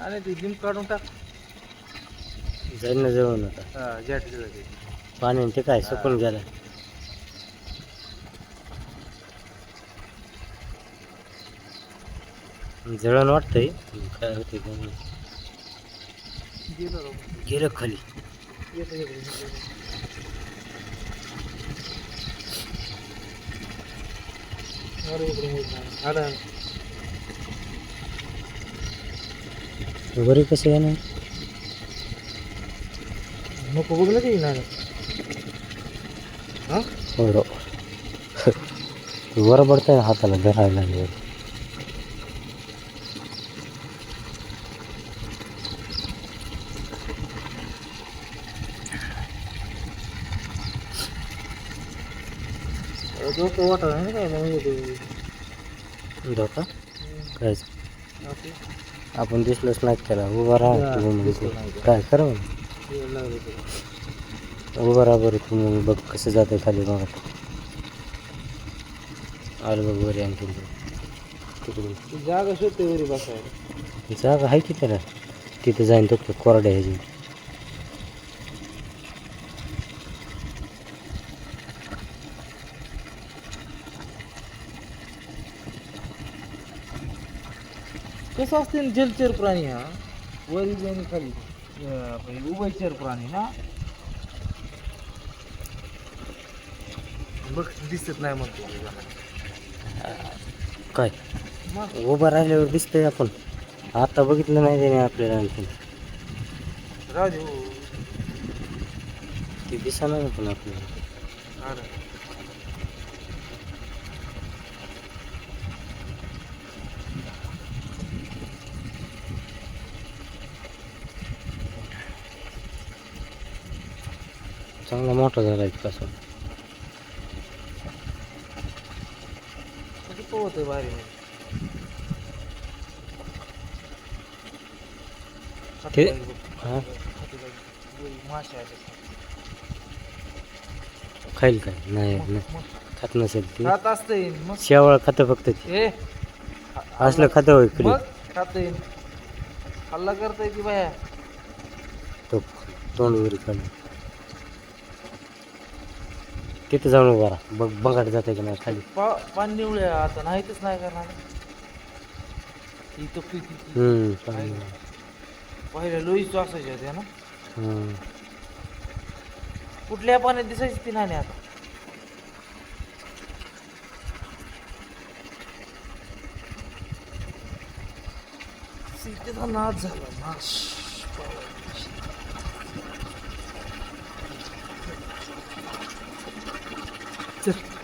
आणि ते लिंब काढून टाक. जवळ हा पाणी ते काय सुकून गेलं. जळण वाटतंय. काय होते गेलं गेलं खाली. अरे इकडे होत नाही. आलं. वरी कसं आहे ना नको बघ ना ते नाही हा हो वर पडतंय हाताला धरायला लागले डोकं वाटत नाही काय मग येते धोका काय आपलं आपण दिसलोच नाही त्याला. उभा राहा हा, तू म्हणजे. नाही. काय कर. उभा राहा बरं तू मग बघ कसं जाते खाली बघा. आलं बघ वरी आणखी तिकडून. जागा शोधते वरी बसायला. जागा आहे की त्याला? तिथं जाईन तो कोरड्या ह्याची कसं असते ना जलचर प्राणी हा. वरी आणि खाली अं, उभयचर प्राणी ना बघ दिसत नाही म्हणतो. काय? मग उभं राहिल्यावर दिसतंय आपण. आता बघितलं नाही त्याने आपल्याला आणखी हो. ते दिसणार पण आपल्याला. अरे. चांगला मोठा झाला आहे कसं किती पोहतोय भारी ते-. हा? मासे. खाईल काय? नाही नाही. खात नसेल ती. खात असते मग शेवाळ खातं फक्त ती. ए असलं खातं होय मग खाते हल्ला करताय की बाया. तो तोंड वरी काढून तिथं जाऊन उभा राहा. बघ बघाट जाते की नाही खाली. पाणी निवळ्या आता नाहीतच नाही करणार. तो किती हम्म पाणी. पहिल्या लोईच असायच्या होत्या ना? हम्म. कुठल्या पाण्यात दिसायची ती नाही आता? सीतेचा नाच झाला नाश. just